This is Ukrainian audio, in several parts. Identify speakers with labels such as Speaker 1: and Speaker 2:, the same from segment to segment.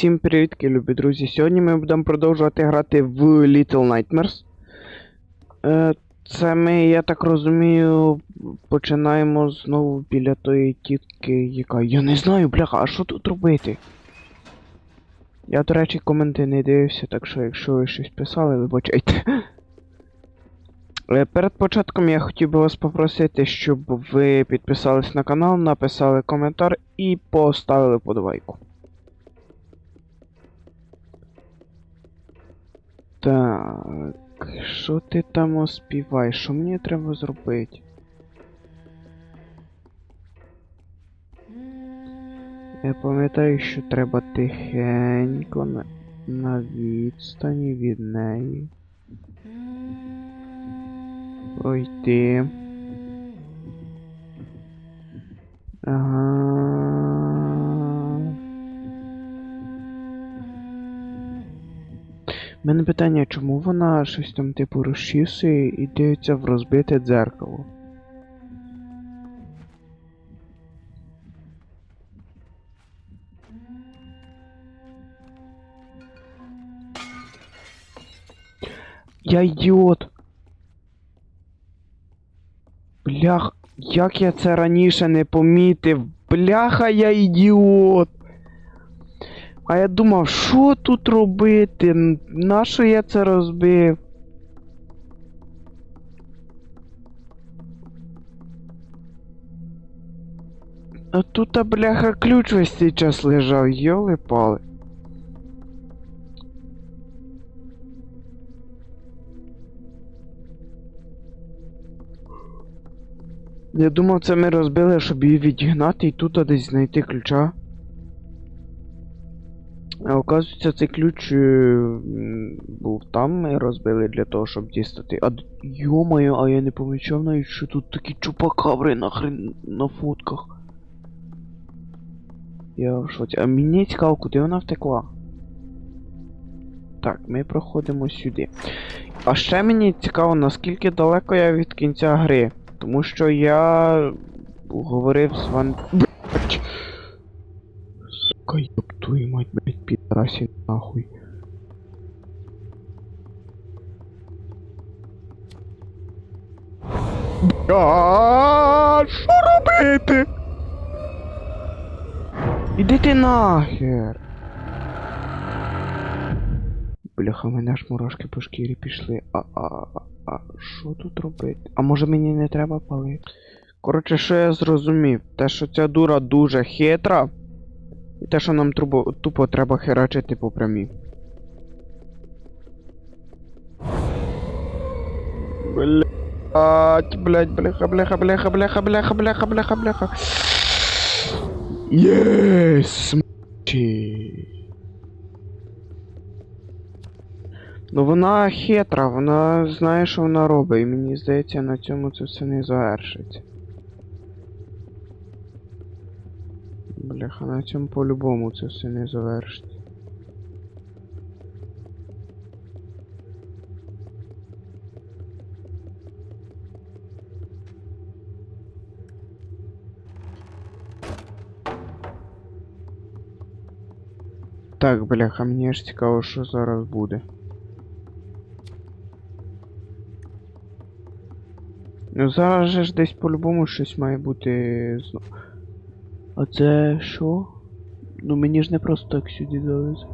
Speaker 1: Всім привітки, любі друзі. Сьогодні ми будемо продовжувати грати в Little Nightmares. Е, це ми, я так розумію, починаємо знову біля тої тітки, яка. Я не знаю, бляха, а що тут робити? Я, до речі, коменти не дивився, так що якщо ви щось писали, вибачайте. Е, Перед початком я хотів би вас попросити, щоб ви підписались на канал, написали коментар і поставили подобайку. Так, що ти там оспіваєш? Що мені треба зробити? Я пам'ятаю, що треба тихенько на, на відстані від неї. Пройти. Ага. Мене питання, чому вона щось там типу розчісує і дивиться в розбите дзеркало? Я ідіот! Блях, як я це раніше не помітив? Бляха, я ідіот! А я думав, що тут робити? Нащо я це розбив? А тут, а, бляха, ключ весь цей час лежав, йоли пали. Я думав, це ми розбили, щоб її відігнати і тут десь знайти ключа. Оказується, цей ключ е, був там, ми розбили для того, щоб дістати. А йомаю, а я не помічав навіть, що тут такі чупакабри нахрен на фотках. Я в шоці. А мені цікаво, куди вона втекла. Так, ми проходимо сюди. А ще мені цікаво, наскільки далеко я від кінця гри. Тому що я говорив з. Блять. Сука, твою мать, блять, підрасі нахуй. А, Що робити? Іди ти нахер. Бляха, мене аж мурашки по шкірі пішли. А, а, а що тут робити? А може мені не треба палити? Коротше, що я зрозумів? Те, що ця дура дуже хитра. Те, що нам трубо, тупо треба херачити по прямій. Блять, блять, бляха, бляха, бляха, бляха, бляха, бляха, бляха, бляха. Єс. Ну вона хитра, вона знає, що вона робить, і мені здається, на цьому це все не завершиться. Бляха, на цьому по-любому це все не завершиться. Так, бляха, мені ж цікаво, що зараз буде. Ну зараз же ж десь по-любому щось має бути зно. А це що? Ну мені ж не просто так сюди завезли.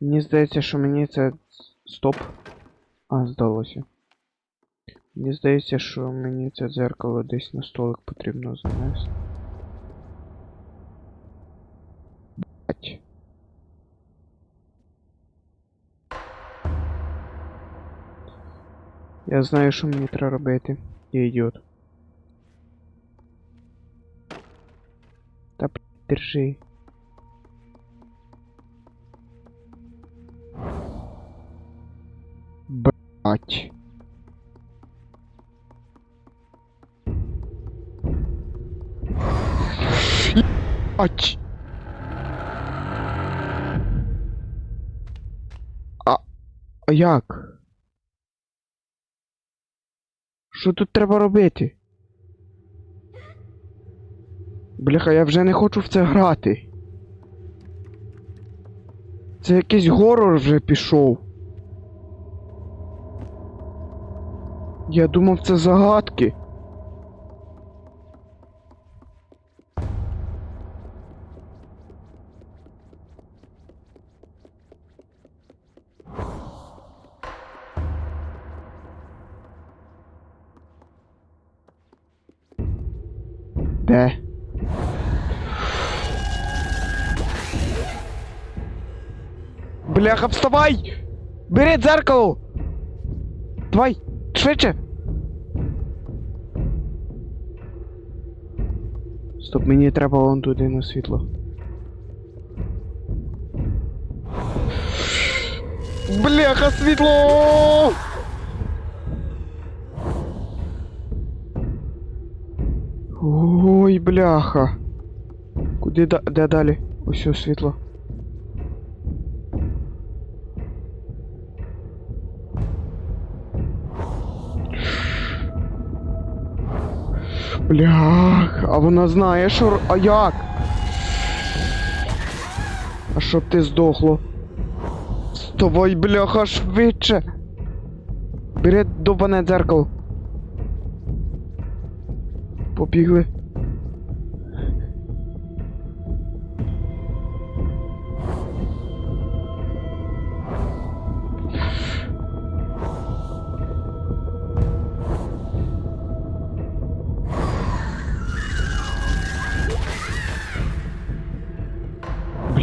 Speaker 1: Мені здається, що мені це. Стоп. А, здалося. Мені здається, що мені це дзеркало десь на столик потрібно занести. Я знаю, що мені треба робити. Я ідіот. Та блять, держи. Блять. Ать. А. А як? Що тут треба робити? Бляха, я вже не хочу в це грати. Це якийсь горор вже пішов. Я думав, це загадки. Бляха, вставай! Бери дзеркало! Давай, швидше! Стоп, мені треба вон туди на світло. Бляха, світло! Ой, бляха. Куди да де далі? Ось о, світло. Блях, а вона знає, що. А як? А щоб ти здохло. Вставай, бляха, швидше. Бери довбане дзеркало. Побігли.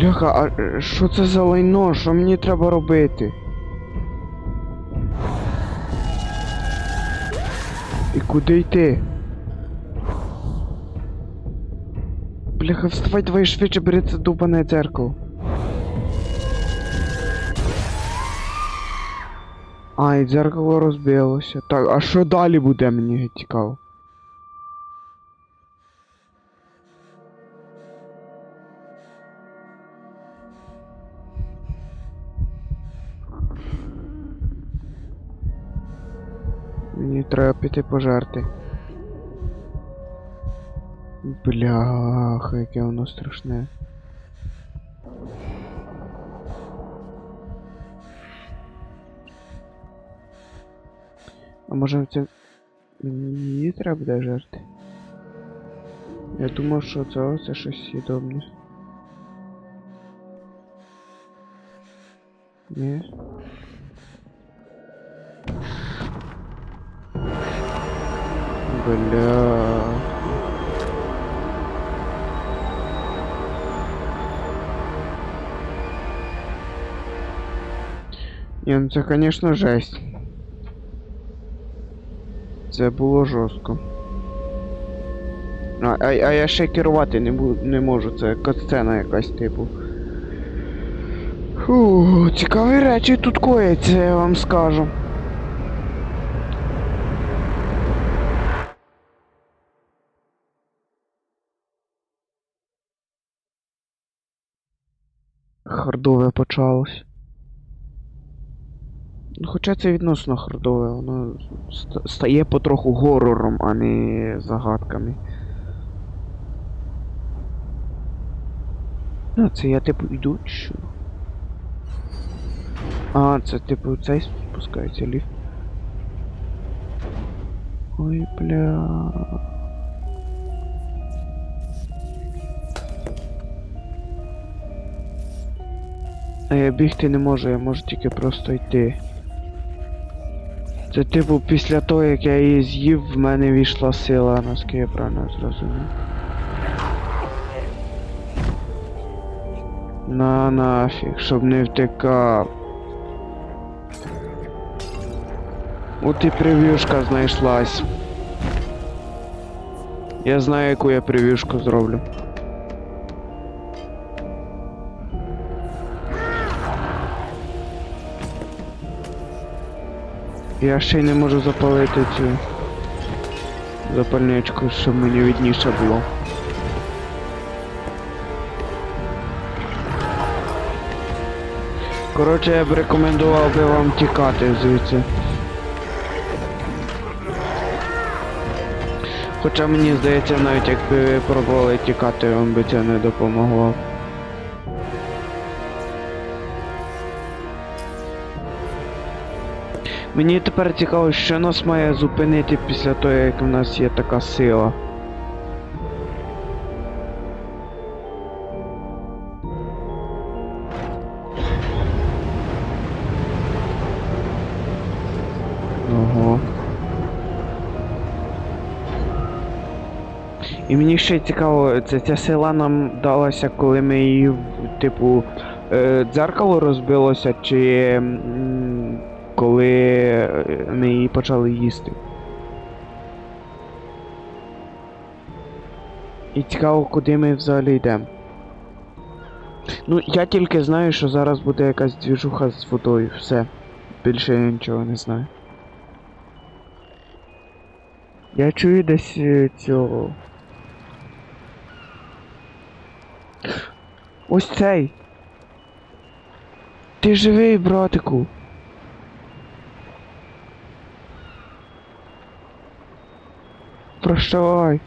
Speaker 1: Бляха, а е, що це за лайно? Що мені треба робити? І куди йти? Бляха, вставай, давай швидше це дубане дзеркало. А, і дзеркало розбилося. Так, а що далі буде, мені цікаво. Треба піти пожерти. Бляха, яке воно страшне. А може це мені треба буде жерти? Я думав, що це, це щось їдобне. Ні. Бля. Ні, ну це, конечно, жесть. Це було жорстко. А, а, а я ще керувати не, бу, не можу, це катсцена якась типу. Фу, цікаві речі тут кояться, я вам скажу. Хардове почалось. Ну, Хоча це відносно хардове, воно стає потроху горором, а не загадками. А, це я типу йду чи що? А, це типу цей спускається ліфт. Ой, бля. А я бігти не можу, я можу тільки просто йти. Це типу після того, як я її з'їв, в мене війшла сила, наскільки я правильно зрозумів. На нафіг, щоб не втекав. От і прев'юшка знайшлась. Я знаю, яку я прев'юшку зроблю. Я ще й не можу запалити цю запальничку, щоб мені відніше було. Коротше, я б рекомендував би вам тікати звідси. Хоча мені здається, навіть якби ви пробували тікати, вам би це не допомогло. Мені тепер цікаво, що нас має зупинити після того, як в нас є така сила. Ого. І мені ще цікаво, це ця сила нам далася, коли ми її, типу, е, дзеркало розбилося, чи коли е, ми її почали їсти. І цікаво, куди ми взагалі йдемо. Ну, я тільки знаю, що зараз буде якась двіжуха з водою, все. Більше я нічого не знаю. Я чую десь е, цього. Ось цей. Ти живий, братику. Прощавай.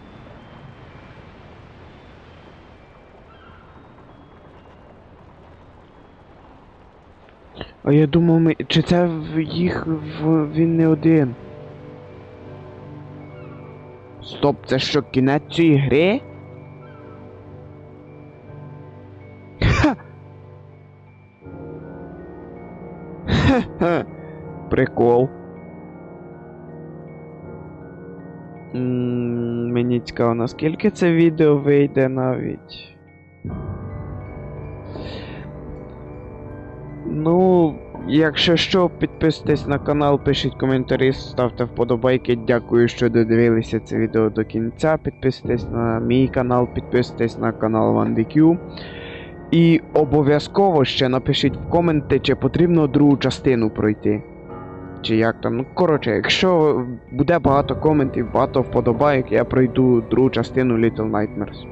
Speaker 1: А я думав, ми... чи це в їх в... він не один. Стоп, це що, кінець цієї гри? Ха! Ха-ха. Прикол. Мені цікаво, наскільки це відео вийде навіть. Ну, якщо що, підписуйтесь на канал, пишіть коментарі, ставте вподобайки. Дякую, що додивилися це відео до кінця. Підписуйтесь на мій канал, підписуйтесь на канал OneDQ. І обов'язково ще напишіть в коменти, чи потрібно другу частину пройти. Чи як там. Ну, коротше, якщо буде багато коментів, багато вподобайок, я пройду другу частину Little Nightmares.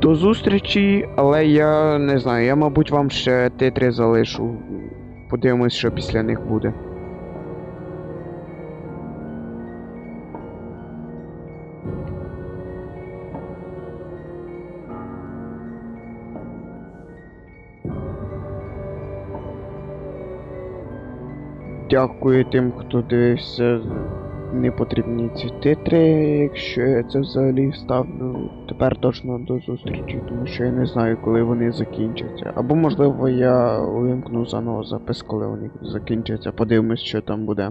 Speaker 1: До зустрічі, але я не знаю, я, мабуть, вам ще титри залишу. Подивимось, що після них буде. Дякую тим, хто дивився непотрібні ці титри, якщо я це взагалі вставлю. Тепер точно до зустрічі, тому що я не знаю, коли вони закінчаться. Або можливо я увімкну заново запис, коли вони закінчаться. Подивимось, що там буде.